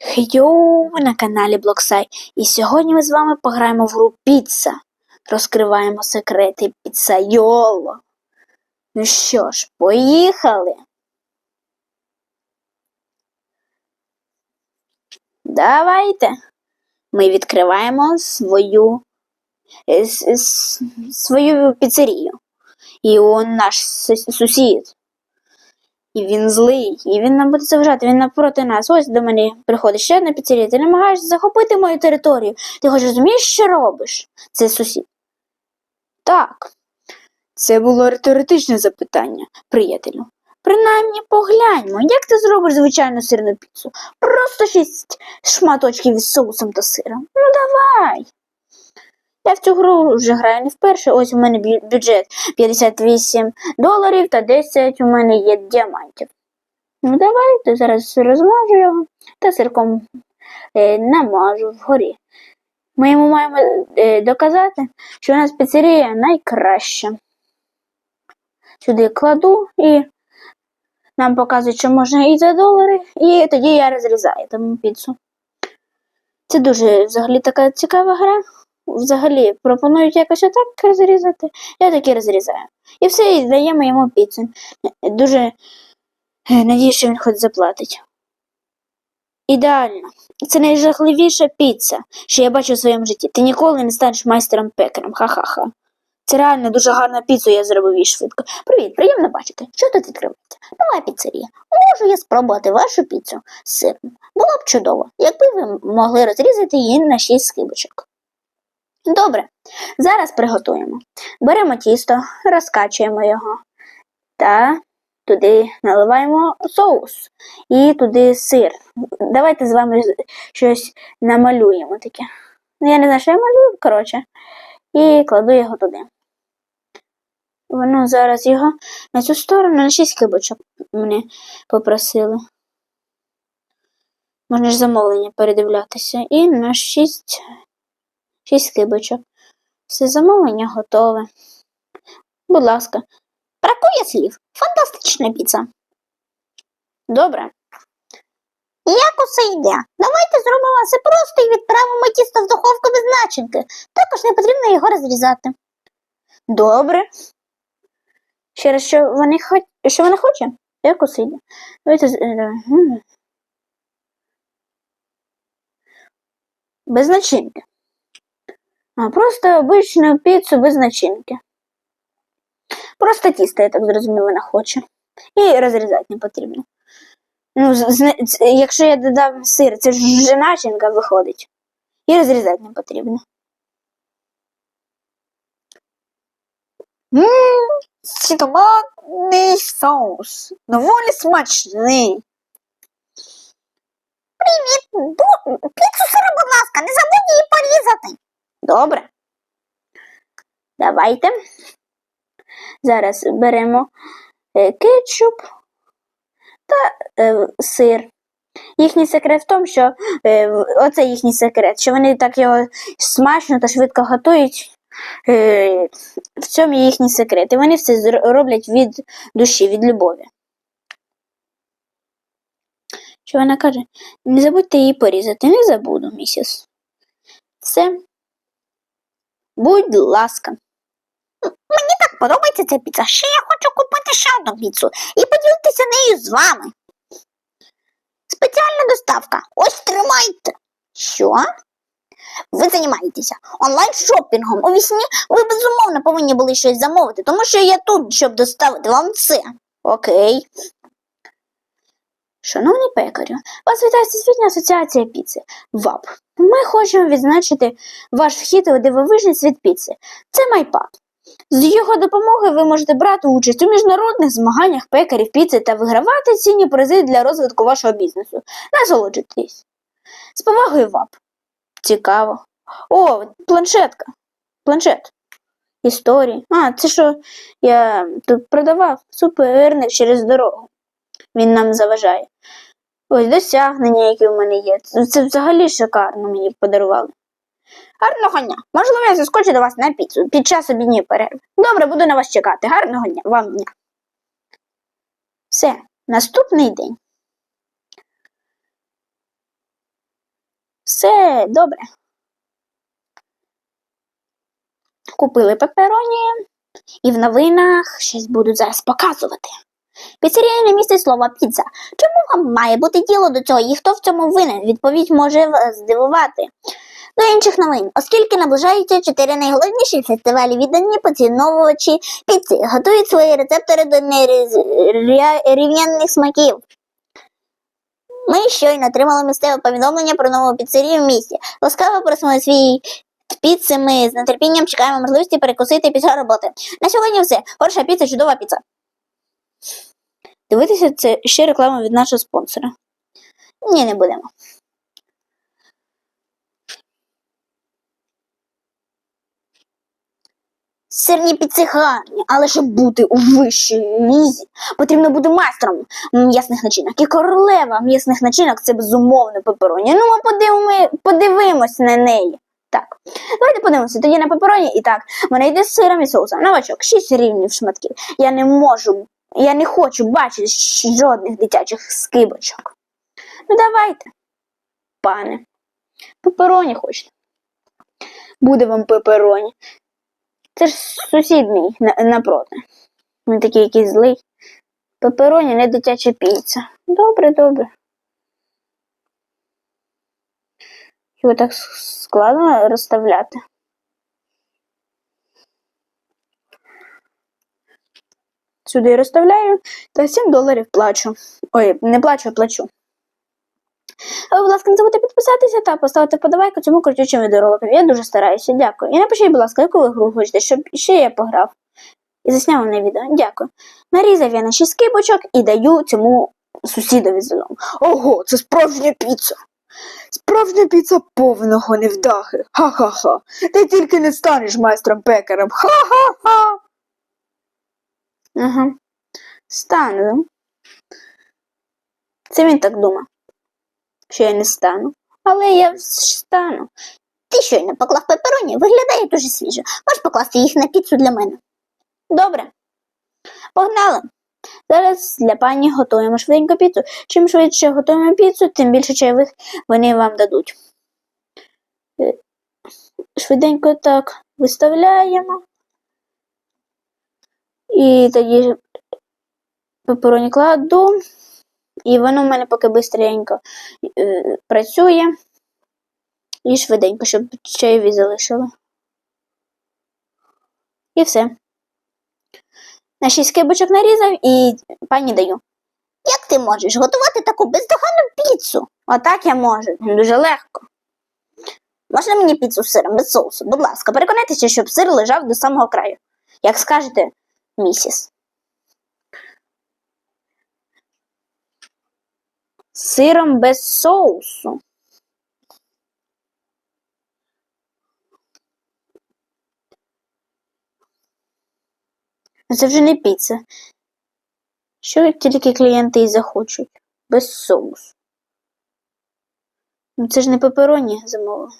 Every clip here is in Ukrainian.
Йоу, ви на каналі Блоксай. І сьогодні ми з вами пограємо в гру Піца. Розкриваємо секрети піцайоло. Ну що ж, поїхали. Давайте. Ми відкриваємо свою, е, свою піцерію. І он наш сусід. І він злий, і він нам буде заважати, він напроти нас. Ось до мене приходить ще одна піцерія. Ти намагаєшся захопити мою територію. Ти хоч розумієш, що робиш? Це сусід. Так. Це було риторичне запитання, приятелю. Принаймні погляньмо, як ти зробиш звичайну сирну піцу? Просто шість шматочків із соусом та сиром. Ну давай. Я в цю гру вже граю не вперше. Ось у мене бюджет 58 доларів та 10 у мене є діамантів. Ну давайте зараз розмажу його та сирком е, намажу вгорі. Ми йому маємо е, доказати, що у нас піцерія найкраща. Сюди кладу і нам показують, що можна і за долари, і тоді я розрізаю тому піцу. Це дуже взагалі така цікава гра. Взагалі пропонують якось отак розрізати. Я таки розрізаю. І все, і даємо йому піцу. Дуже е, надіюсь, що він хоч заплатить. Ідеально. Це найжахливіша піца, що я бачу в своєму житті. Ти ніколи не станеш майстером пекарем. Ха-ха-ха. Це реально дуже гарна піцу я зробив і швидко. Привіт, приємно бачити. Що тут відкривається? Нова піцерія. Можу я спробувати вашу піцу з сиром. Було б чудово, якби ви могли розрізати її на шість скибочок. Добре, зараз приготуємо. Беремо тісто, розкачуємо його та туди наливаємо соус і туди сир. Давайте з вами щось намалюємо таке. Ну, я не знаю, що я малюю, коротше, і кладу його туди. Воно зараз його на цю сторону на 6 кибочок мене попросили. Можна ж замовлення передивлятися. І на 6, 6 кибочок. Все замовлення готове. Будь ласка. Бракує слів. Фантастична піца. Добре. Як усе йде? Давайте зробимо це просто і відправимо тісто в духовку без начинки. Також не потрібно його розрізати. Добре. Ще раз, що вони хоч... що вона хоче? Як усе йде? Давайте. е. Без начинки. А просто обичну піцу без начинки. Просто тісто, я так зрозумів, вона хоче. І розрізати не потрібно. Ну, якщо я додам сир, це ж начинка виходить. І розрізати не потрібно. Ммм, томатний соус. Доволі смачний. Привіт! Піцу сира, будь ласка, не забудь її порізати. Добре. Давайте. Зараз беремо е, кетчуп та е, сир. Їхній секрет в тому, що е, оце їхній секрет, що вони так його смачно та швидко готують. В цьому їхній секрет. І вони все роблять від душі, від любові. Що вона каже? Не забудьте її порізати. Не забуду, місіс. Все. Будь ласка. Мені так подобається ця піца. Ще я хочу купити ще одну піцу і поділитися нею з вами. Спеціальна доставка. Ось тримайте. Що? Ви займаєтеся онлайн-шопінгом. У вісні ви безумовно повинні були щось замовити, тому що я тут, щоб доставити вам це. Окей. Шановний пекарю, вас вітає Всесвітня асоціація піци ВАП. Ми хочемо відзначити ваш вхід у дивовижний світ піци. Це майпад. З його допомогою ви можете брати участь у міжнародних змаганнях пекарів піци та вигравати цінні призи для розвитку вашого бізнесу. Насолоджуйтесь. З повагою ВАП. Цікаво. О, планшетка. Планшет. Історії. А, це що я тут продавав суперник через дорогу. Він нам заважає. Ось досягнення, які в мене є. Це, взагалі шикарно мені подарували. Гарного дня. Можливо, я заскочу до вас на піцу під час обідньої перерви. Добре, буду на вас чекати. Гарного дня вам дня. Все, наступний день. все добре. Купили пепероні, і в новинах щось будуть зараз показувати. Піцерія не містить слова піца. Чому вам має бути діло до цього і хто в цьому винен? Відповідь може вас здивувати. До інших новин, оскільки наближаються чотири найголовніші фестивалі віддані поціновувачі піци, готують свої рецептори до нерівнянних смаків. Ми щойно отримали місцеве повідомлення про нову піцерію в місті. Ласкаво просимо свій піци. Ми з нетерпінням чекаємо можливості перекусити після роботи. На сьогодні все. Хороша піца, чудова піца. Дивитися це ще реклама від нашого спонсора. Ні, не будемо. Сирні піци але щоб бути у вищій лізі, потрібно бути майстром м'ясних начинок. І королева м'ясних начинок це безумовно пепероні. Ну, ми подивимо, подивимось на неї. Так, давайте подивимося тоді на пепероні. І так, вона йде з сиром і соусом. Новачок, 6 рівнів шматків. Я не можу, я не хочу бачити жодних дитячих скибочок. Ну давайте, пане. Пепероні хочете. Буде вам пепероні. Це ж сусід мій напроти. Він такий якийсь злий. Пепероні не дитяча піца. Добре, добре. Його так складно розставляти. Сюди розставляю та 7 доларів плачу. Ой, не плачу, а плачу. А будь ласка, не забудьте підписатися та поставити подавайку цьому крутючому відеоролику. Я дуже стараюся, дякую. І напишіть, будь ласка, яку ви гру хочете, щоб ще я пограв. І засняв на відео. Дякую. Нарізав я на 6 кибочок і даю цьому сусідові додому. Ого, це справжня піца. Справжня піца повного невдахи. Ха-ха-ха. Ти тільки не станеш майстром пекарем. Ха-ха-ха. Ага. Стану. Це він так думав що я не стану. Але я стану. Ти щойно поклав пепероні, виглядає дуже свіжо. Можеш покласти їх на піцу для мене. Добре. Погнали. Зараз для пані готуємо швиденько піцу. Чим швидше готуємо піцу, тим більше чайових вони вам дадуть. Е, Швиденько так виставляємо. І тоді пепероні кладу. І воно в мене поки бистренько е, працює. І швиденько, щоб чайові залишили. І все. На шість кибочок нарізав і пані даю. Як ти можеш готувати таку бездоганну піцу? Отак я можу. Дуже легко. Можна мені піцу з сиром без соусу? Будь ласка, переконайтеся, щоб сир лежав до самого краю. Як скажете, місіс. Сиром без соусу. Це вже не піца. Що тільки клієнти і захочуть? Без соусу. Ну це ж не пепероні замовили.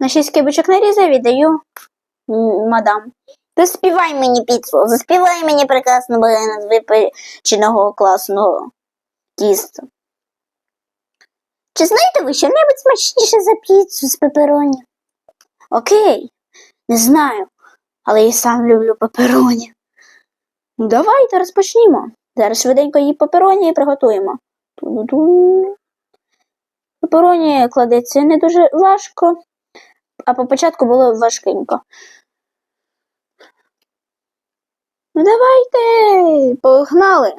На шість кибочок нарізав і даю мадам. Заспівай мені піцу, заспівай мені прекрасно балерина з випеченого класного тіста. Чи знаєте ви що-небудь смачніше за піцу з пепероні? Окей, не знаю, але я сам люблю пепероні. Давайте розпочнімо. Зараз швиденько її пепероні і приготуємо. Пепероні кладеться не дуже важко, а по початку було важкенько. Ну давайте, погнали.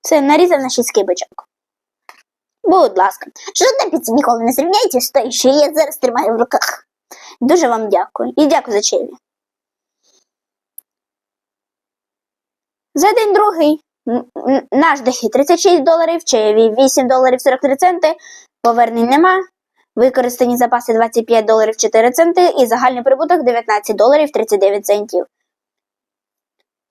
Це нарізав на шість кибочок. Будь ласка, жодна ніколи не зрівняється з тою, що я зараз тримаю в руках. Дуже вам дякую і дякую за чаєві. За день другий наш дохід 36 доларів, чаєві 8 доларів 43 центи, повернень нема, використані запаси 25 доларів 4 центи і загальний прибуток 19 доларів 39 центів.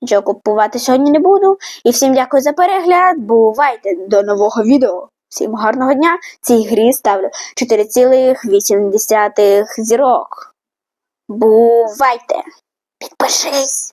Нічого купувати сьогодні не буду. І всім дякую за перегляд. Бувайте до нового відео. Всім гарного дня. Цій грі ставлю 4,8 зірок. Бувайте! Підпишись!